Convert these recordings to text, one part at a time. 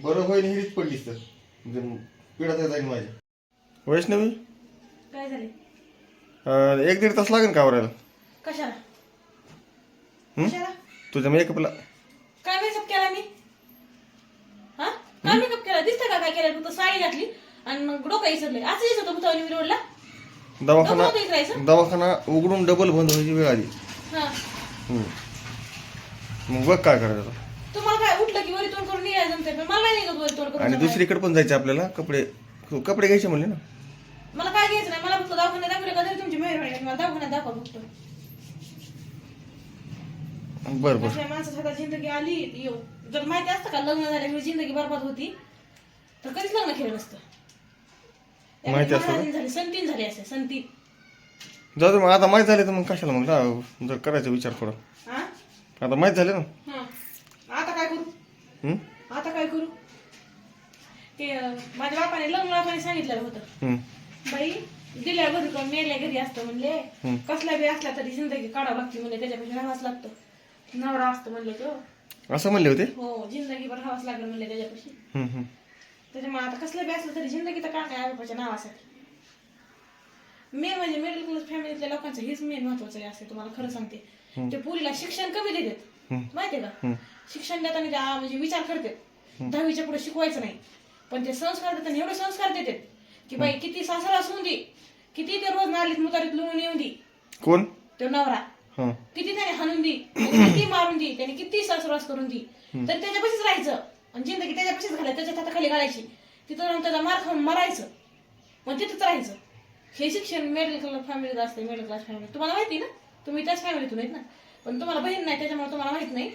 बरं होईल हिरीच पडलीस तर. म्हणजे पिढा जाईल माझी. वैष्णवी? काय झाले? अं, एक दीड तास लागेल का आवरायला? कशाला? हं? कशाला? तुझ्या मेकअपला. काय मेकअप केला मी? हा? काय मेकअप केला? दिसतं का काय केलं? फक्त साडी घातली. आणि मग डोकं इसरले. असं दिसत होतं भुतावणी रोडला दवाखाना डोकं दवाखाना उघडून डबल बंद व्हायची वेळ आली. हा. हं. मग बघ काय करायचं आता. तुम्हाला काय उठलं की वरी तोंड करून निघायचं जमते करून आणि. दुसरीकडे पण जायचं आपल्याला? कपडे कपडे घ्यायचे म्हणले ना? मला काय घ्यायचं नाही? मला फक्त दवाखान्यात दाखवलं का तरी तुमची मेहरबानी आहे. मला दवाखान्यात दाखवा फक्त. बरं बरं. अशा जिंदगी आली येऊ. जर माहिती असतं का लग्न झाल्यामुळे जिंदगी बरबाद होती तर कधीच लग्न केलं नसतं. माहिती असतं का? महाराजीन झाली संतीन झाली असे संतीन. जाऊ दे मग आता माहीत झाले तर मग कशाला मग? जर करायचा विचार थोडा. हा आता माहीत झाले ना? हा. आता काय करू? हं? आता काय करू? ते माझ्या बापाने लग्न बापाने सांगितलेलं होतं. बाई दिल्या घरी कोण मेल्या घरी असतं म्हणले. कसला बी असला तरी जिंदगी काढावं लागते म्हणले त्याच्यापेक्षा राहावंच लागतं. नवरा असतं म्हणले तो. असं म्हणले होते? हो जिंदगीभर राहावंच लागलं म्हणले त्याच्यापाशी. त्याच्यामुळे आता कसलं बी असलं तरी जिंदगी तर काय आई बापाच्या नावासाठी. मेन म्हणजे मिडल क्लास फॅमिलीतल्या लोकांचं हेच मेन महत्वाचं आहे असं तुम्हाला खरं सांगते. ते पुरीला शिक्षण कमी देतात. माहितीये का. शिक्षण देताना म्हणजे विचार करतात. दहावीच्या पुढे शिकवायचं नाही. पण ते संस्कार देताना एवढे संस्कार देतात की बाई किती सासरा असून दे किती ते रोज नालीत मुतारीत लुळून येऊन दे. कोण? तो नवरा. हां. किती त्याने हाणून दी त्याने किती मारून दी त्याने किती सासरास करून दी. तर त्याच्यापाशीच राहायचं. आणि जिंदगी त्याच्यापाशीच घालायची त्याच्या हाताखाली घालायची. तिथं जाऊन त्याचा मार खाऊन मरायचं. पण तिथंच राहायचं. हे शिक्षण मिडल क्लास फॅमिलीत असते मिडल क्लास फॅमिली तुम्हाला माहिती ना? तुम्ही त्याच फॅमिलीतून आहेत ना? पण तुम्हाला बहीण नाही त्याच्यामुळे तुम्हाला माहीत नाही.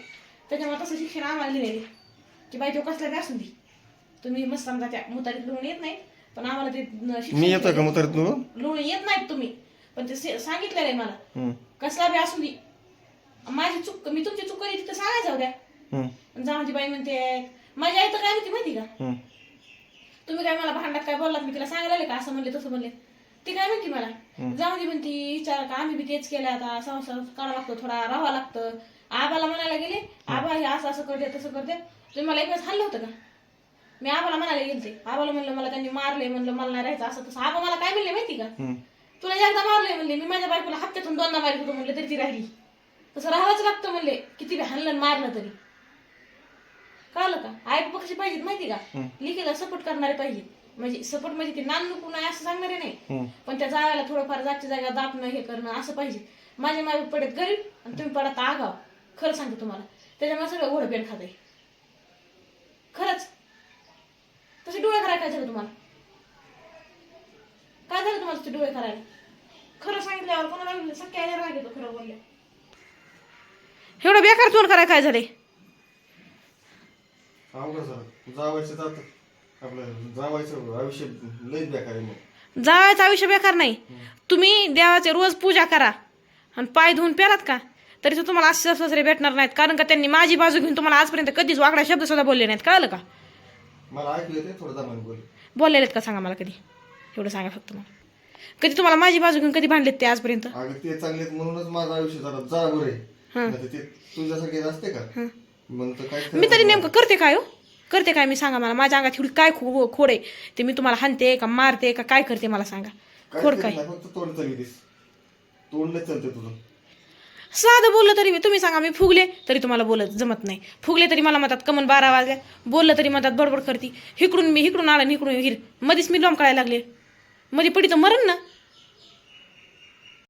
त्याच्यामुळे तसं शिक्षण आम्हाला लिहिलेले की बाई तो कसला बी असून दे. तुम्ही मस्त समजा त्या मुतारीत लिहून येत नाही पण आम्हाला ते शिक्षण मी येतोय का मुतारीत येत नाहीत तुम्ही. पण ते से- सांगितलेलं आहे मला. कसला बी असू दे. माझी चूक मी तुमची चूक करी तिथं सांगायचं उद्या हं. जाऊची बाई म्हणते माझी आई तर काय म्हणते माहिती का? हं. तुम्ही काय मला भांडणात काय बोललात? मी तिला सांगायला आले का? असं म्हणले तसं म्हणले. ती काय म्हणते मला? जाऊ दे म्हणती विचार का? आम्ही बी तेच केलं आता. संसार करावं लागतो थोडा राहावं लागतं. आबाला म्हणायला गेले आबा हे असं असं करते तसं करते. तुम्ही मला एक वेळेस हल्लं होतं का? मी आबाला म्हणायला गेलते. आबाला म्हणलं मला त्यांनी मारले म्हणलं मला नाही राहायचं. असं तसं. आबा मला काय म्हणले माहिती का. तुला एकदा मारले म्हणले. मी माझ्या बायकोला हप्त्यातून दोनदा मारली होतं म्हणले तरी ती राहिली. तसं राहावंच लागतं म्हणले. किती बी हाणलं आणि मारलं तरी. कळलं का? आई बाबा कशी पाहिजेत माहिती का? लिखीला सपोर्ट करणारे पाहिजे म्हणजे सपोर्ट म्हणजे ते नान नको नाही असं सांगणारे नाही. पण त्या जाव्याला थोडंफार जागच्या जागा दापणं हे करणं असं पाहिजे माझे माय पडत गरीब आणि तुम्ही पडत आगाव. खरं सांगते तुम्हाला. त्याच्यामुळे सगळं घोडं पेन खाते खरंच. तसे डोळे करायला काय झालं तुम्हाला? काय झालं तुम्हाला ते डोळे करायला खरं सांगितल्यावर कोणाला सख्या आल्यावर काय घेतो खरं बोलले एवढं बेकार तोंड करायला काय झाले? अवघड झालं. जावायचं जात आपलं जावायचं आयुष्य लईच बेकार आहे मग. जायचं आयुष्य बेकार नाही. तुम्ही देवाचे रोज पूजा करा. आणि पाय धुवून पेरात का? तरी तो तुम्हाला असे सासरे भेटणार नाहीत. कारण का त्यांनी माझी बाजू घेऊन तुम्हाला आजपर्यंत कधीच वाकडा शब्द सुद्धा बोलले नाहीत. कळलं का? मला थोडं दमाने बोल. का सांगा मला कधी? एवढं सांगा फक्त मला. कधी तुम्हाला माझी बाजू घेऊन कधी भांडलेत ते आजपर्यंत? अगं ते म्हणूनच माझं आयुष्य जरा जा बरं आहे. नाहीतर ते तुझ्यासाठी असते का? मग तर काय मी तरी नेमकं करते काय हो? करते काय मी सांगा मला? माझ्या अंगात एवढी काय खो खोड आहे? ते मी तुम्हाला हाणते का मारते का काय करते मला सांगा? खोड काय? फक्त तोंड चालते तुझं. साधं बोललं तरी मी तुम्ही सांगा मी फुगले तरी तुम्हाला बोलत जमत नाही. फुगले तरी मला म्हणतात कमन बारा वाजल्या बोललं तरी म्हणतात बडबड करते. हिकडून मी हिकडून आला आणि हिकडून हिर. मध्येच मी लोंबकाळायला लागले. मध्ये पडी तर मरण ना.